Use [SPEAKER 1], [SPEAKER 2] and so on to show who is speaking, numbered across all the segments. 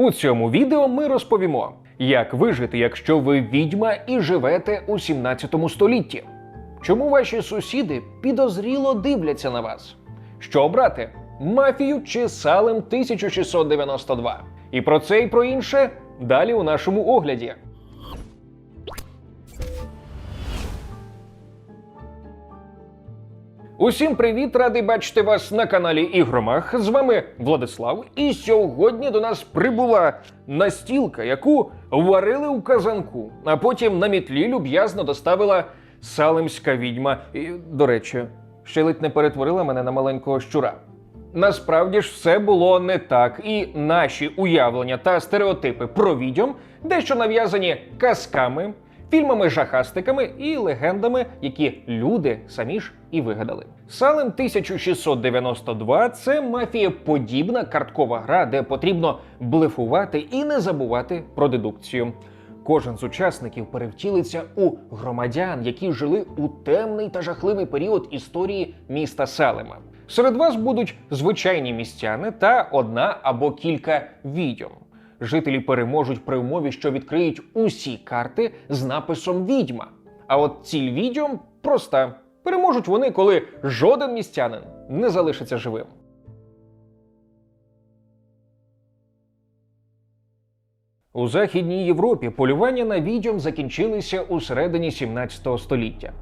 [SPEAKER 1] У цьому відео ми розповімо, як вижити, якщо ви відьма і живете у 17 столітті. Чому ваші сусіди підозріло дивляться на вас? Що обрати? Мафію чи Салем 1692? І про це і про інше далі у нашому огляді. Усім привіт! Радий бачити вас на каналі Ігромах. З вами Владислав. І сьогодні до нас прибула настілка, яку варили у казанку, а потім на мітлі люб'язно доставила салемська відьма. І, до речі, ще ледь не перетворила мене на маленького щура. Насправді ж все було не так, і наші уявлення та стереотипи про відьом дещо нав'язані казками, фільмами-жахастиками і легендами, які люди самі ж і вигадали. Салем 1692 це мафієподібна карткова гра, де потрібно блефувати і не забувати про дедукцію. Кожен з учасників перевтілиться у громадян, які жили у темний та жахливий період історії міста Салема. Серед вас будуть звичайні містяни та одна або кілька відьом. Жителі переможуть при умові, що відкриють усі карти з написом відьма. А от ціль відьом проста: переможуть вони, коли жоден містянин не залишиться живим. У Західній Європі полювання на відьом закінчилися у середині 17 століття.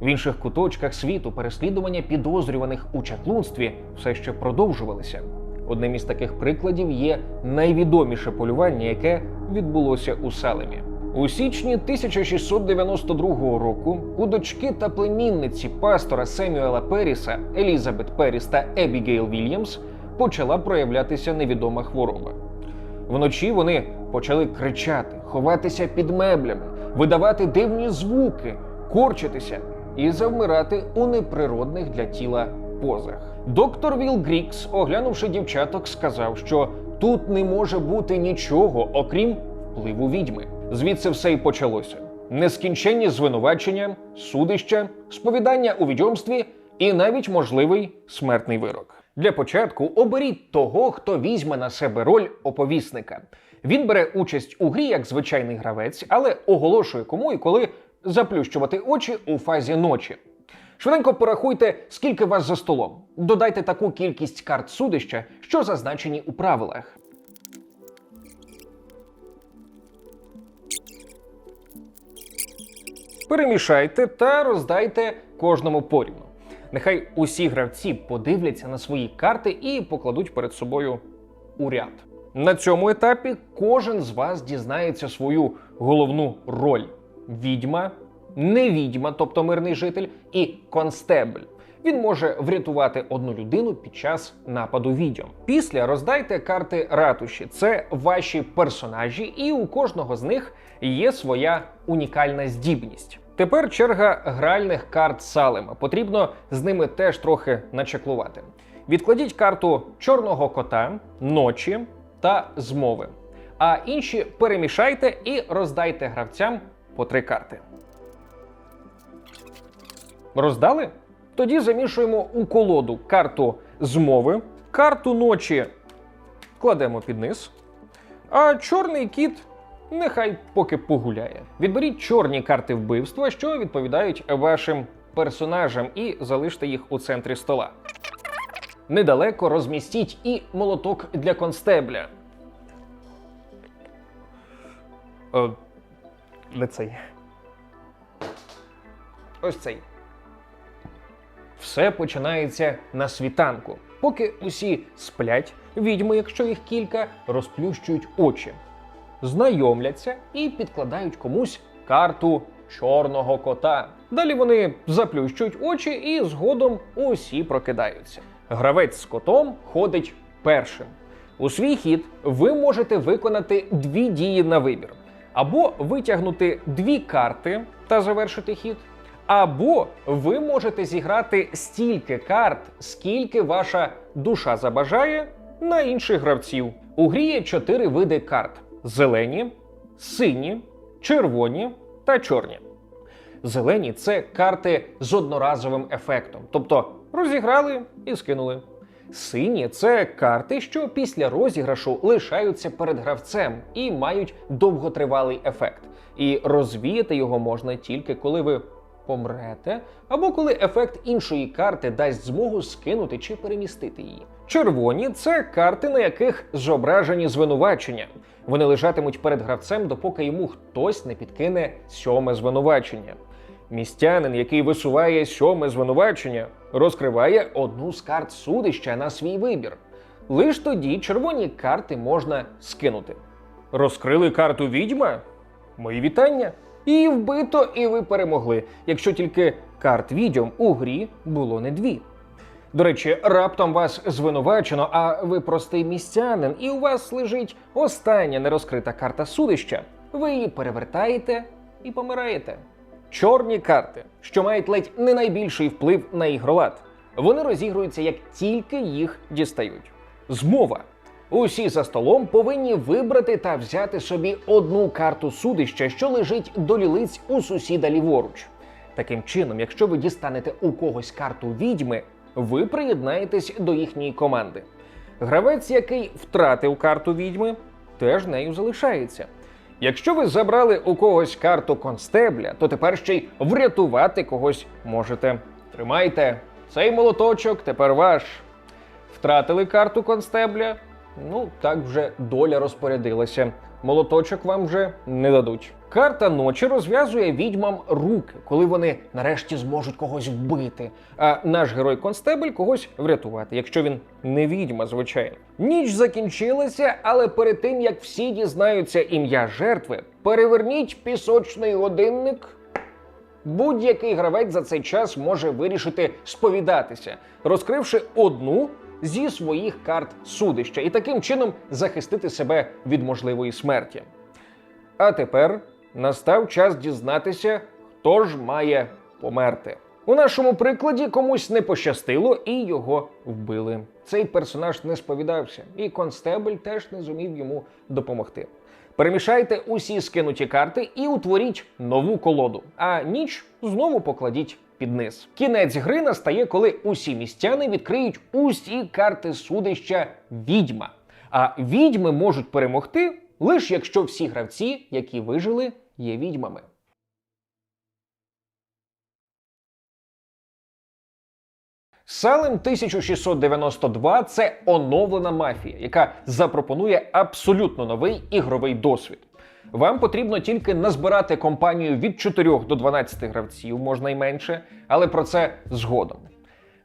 [SPEAKER 1] В інших куточках світу переслідування підозрюваних у чаклунстві все ще продовжувалися. Одним із таких прикладів є найвідоміше полювання, яке відбулося у Салемі. У січні 1692 року у дочки та племінниці пастора Семюела Періса Елізабет Періс та Ебігейл Вільямс почала проявлятися невідома хвороба. Вночі вони почали кричати, ховатися під меблями, видавати дивні звуки, корчитися і завмирати у неприродних для тіла позах. Доктор Віл Грікс, оглянувши дівчаток, сказав, що тут не може бути нічого, окрім впливу відьми. Звідси все й почалося: нескінченні звинувачення, судища, сповідання у відьомстві і навіть можливий смертний вирок. Для початку оберіть того, хто візьме на себе роль оповісника. Він бере участь у грі як звичайний гравець, але оголошує кому і коли заплющувати очі у фазі ночі. Швиденько порахуйте, скільки вас за столом. Додайте таку кількість карт судища, що зазначені у правилах. Перемішайте та роздайте кожному порівну. Нехай усі гравці подивляться на свої карти і покладуть перед собою у ряд. На цьому етапі кожен з вас дізнається свою головну роль: відьма, невідьма, тобто мирний житель, і констебль. Він може врятувати одну людину під час нападу відьом. Після роздайте карти ратуші. Це ваші персонажі, і у кожного з них є своя унікальна здібність. Тепер черга гральних карт Салема. Потрібно з ними теж трохи начеклувати. Відкладіть карту чорного кота, ночі та змови. А інші перемішайте і роздайте гравцям по три карти. Роздали? Тоді замішуємо у колоду карту змови, карту ночі кладемо під низ, а чорний кіт нехай поки погуляє. Відберіть чорні карти вбивства, що відповідають вашим персонажам, і залиште їх у центрі стола. Недалеко розмістіть і молоток для констебля. Е, не цей. Ось цей. Все починається на світанку. Поки усі сплять, відьми, якщо їх кілька, розплющують очі, знайомляться і підкладають комусь карту чорного кота. Далі вони заплющують очі і згодом усі прокидаються. Гравець з котом ходить першим. У свій хід ви можете виконати дві дії на вибір: або витягнути дві карти та завершити хід, або ви можете зіграти стільки карт, скільки ваша душа забажає на інших гравців. У грі є чотири види карт: зелені, сині, червоні та чорні. Зелені це карти з одноразовим ефектом, тобто розіграли і скинули. Сині це карти, що після розіграшу лишаються перед гравцем і мають довготривалий ефект. І розвіяти його можна тільки коли ви помрете, або коли ефект іншої карти дасть змогу скинути чи перемістити її. Червоні це карти, на яких зображені звинувачення. Вони лежатимуть перед гравцем, допоки йому хтось не підкине сьоме звинувачення. Містянин, який висуває сьоме звинувачення, розкриває одну з карт судища на свій вибір. Лиш тоді червоні карти можна скинути. Розкрили карту відьма? Мої вітання. І вбито, і ви перемогли, якщо тільки карт відьом у грі було не дві. До речі, раптом вас звинувачено, а ви простий містянин, і у вас лежить остання нерозкрита карта судища. Ви її перевертаєте і помираєте. Чорні карти, що мають ледь не найбільший вплив на ігролад. Вони розігруються, як тільки їх дістають. Змова. Усі за столом повинні вибрати та взяти собі одну карту судища, що лежить до лілиць у сусіда ліворуч. Таким чином, якщо ви дістанете у когось карту відьми, ви приєднаєтесь до їхньої команди. Гравець, який втратив карту відьми, теж нею залишається. Якщо ви забрали у когось карту констебля, то тепер ще й врятувати когось можете. Тримайте, цей молоточок тепер ваш. Втратили карту констебля? Ну, так вже доля розпорядилася. Молоточок вам вже не дадуть. Карта ночі розв'язує відьмам руки, коли вони нарешті зможуть когось вбити. А наш герой констебель когось врятувати, якщо він не відьма, звичайно. Ніч закінчилася, але перед тим як всі дізнаються ім'я жертви, переверніть пісочний годинник. Будь-який гравець за цей час може вирішити сповідатися, розкривши одну зі своїх карт судища і таким чином захистити себе від можливої смерті. А тепер настав час дізнатися, хто ж має померти. У нашому прикладі комусь не пощастило і його вбили. Цей персонаж не сповідався, і констебель теж не зумів йому допомогти. Перемішайте усі скинуті карти і утворіть нову колоду, а ніч знову покладіть під низ. Кінець гри настає, коли усі містяни відкриють усі карти судища відьма. А відьми можуть перемогти лише якщо всі гравці, які вижили, є відьмами. Салем 1692 це оновлена мафія, яка запропонує абсолютно новий ігровий досвід. Вам потрібно тільки назбирати компанію від 4 до 12 гравців, можна й менше, але про це згодом.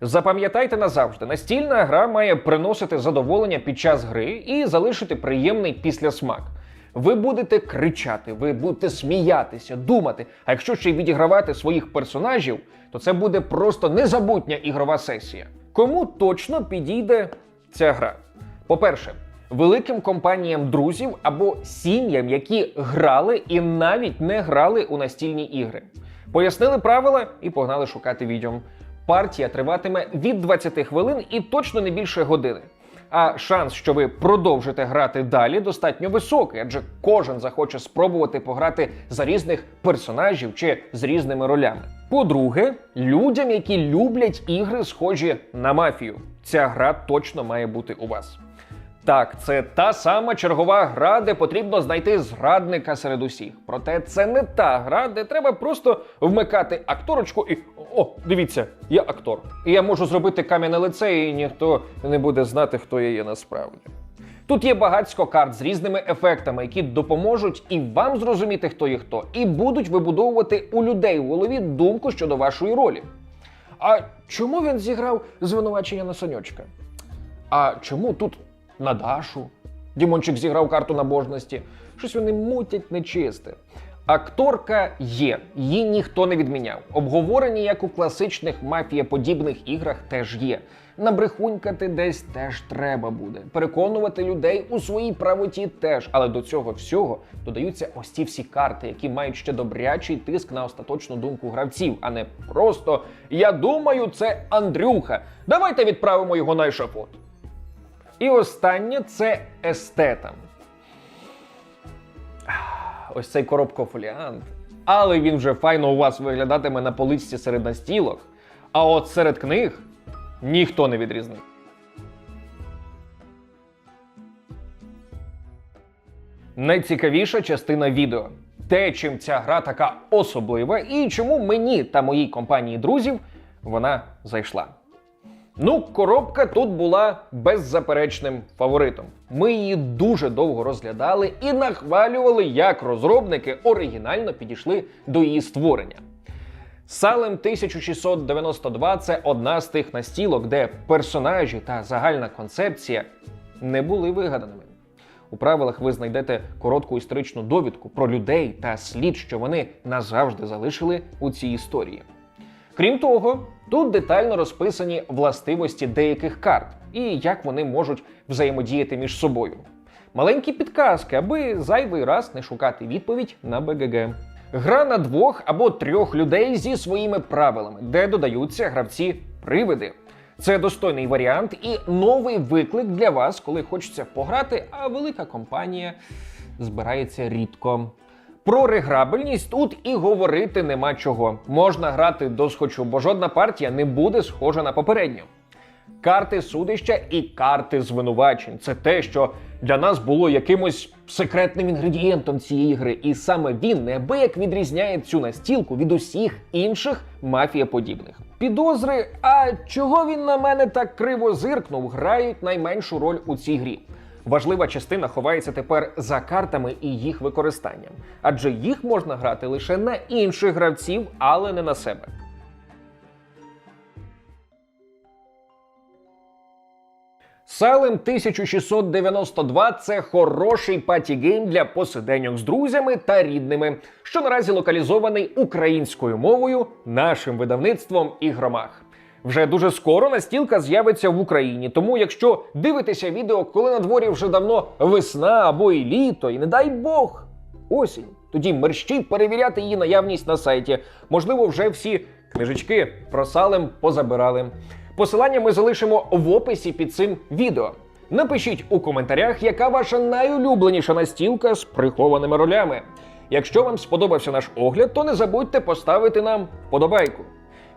[SPEAKER 1] Запам'ятайте назавжди, настільна гра має приносити задоволення під час гри і залишити приємний післясмак. Ви будете кричати, ви будете сміятися, думати. А якщо ще й відігравати своїх персонажів, то це буде просто незабутня ігрова сесія. Кому точно підійде ця гра? По-перше, великим компаніям друзів або сім'ям, які грали і навіть не грали у настільні ігри. Пояснили правила і погнали шукати відьом. Партія триватиме від 20 хвилин і точно не більше години. А шанс, що ви продовжите грати далі, достатньо високий, адже кожен захоче спробувати пограти за різних персонажів чи з різними ролями. По-друге, людям, які люблять ігри, схожі на мафію, ця гра точно має бути у вас. Так, це та сама чергова гра, де потрібно знайти зрадника серед усіх. Проте це не та гра, де треба просто вмикати акторочку і о, дивіться, я актор. І я можу зробити кам'яне лице, і ніхто не буде знати, хто я є насправді. Тут є багатько карт з різними ефектами, які допоможуть і вам зрозуміти, хто є хто, і будуть вибудовувати у людей у голові думку щодо вашої ролі. А чому він зіграв звинувачення на сонячка? А чому тут на Дашу? Дімончик зіграв карту набожності. Щось вони мутять нечисте. Акторка є, її ніхто не відміняв. Обговорення, як у класичних мафієподібних іграх, теж є. Набрехунькати десь теж треба буде. Переконувати людей у своїй правоті теж. Але до цього всього додаються ось ці всі карти, які мають ще добрячий тиск на остаточну думку гравців, а не просто я думаю, це Андрюха. Давайте відправимо його на ешафот. І останнє це естетам. Ось цей коробкофоліант. Але він вже файно у вас виглядатиме на поличці серед настілок. А от серед книг ніхто не відрізнив. Найцікавіша частина відео. Те, чим ця гра така особлива, і чому мені та моїй компанії друзів вона зайшла. Ну, коробка тут була беззаперечним фаворитом. Ми її дуже довго розглядали і нахвалювали, як розробники оригінально підійшли до її створення. Салем 1692 це одна з тих настілок, де персонажі та загальна концепція не були вигаданими. У правилах ви знайдете коротку історичну довідку про людей та слід, що вони назавжди залишили у цій історії. Крім того, тут детально розписані властивості деяких карт і як вони можуть взаємодіяти між собою. Маленькі підказки, аби зайвий раз не шукати відповідь на БГГ. Гра на двох або трьох людей зі своїми правилами, де додаються гравці-привиди. Це достойний варіант і новий виклик для вас, коли хочеться пограти, а велика компанія збирається рідко. Про реграбельність тут і говорити нема чого. Можна грати досхочу, бо жодна партія не буде схожа на попередню. Карти судища і карти звинувачень це те, що для нас було якимось секретним інгредієнтом цієї гри, і саме він неабияк відрізняє цю настілку від усіх інших мафієподібних. Підозри, а чого він на мене так криво зиркнув, грають найменшу роль у цій грі. Важлива частина ховається тепер за картами і їх використанням, адже їх можна грати лише на інших гравців, але не на себе. Салем 1692 це хороший патігейм для посиденьок з друзями та рідними, що наразі локалізований українською мовою нашим видавництвом ігромах. Вже дуже скоро настілка з'явиться в Україні. Тому, якщо дивитеся відео, коли на дворі вже давно весна або і літо, і не дай Бог, осінь, тоді мерщій перевіряти її наявність на сайті. Можливо, вже всі книжечки про салем позабирали. Посилання ми залишимо в описі під цим відео. Напишіть у коментарях, яка ваша найулюбленіша настілка з прихованими ролями. Якщо вам сподобався наш огляд, то не забудьте поставити нам подобайку.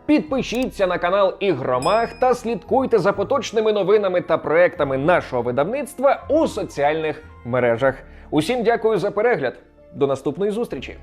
[SPEAKER 1] Підпишіться на канал Ігромах та слідкуйте за поточними новинами та проектами нашого видавництва у соціальних мережах. Усім дякую за перегляд. До наступної зустрічі!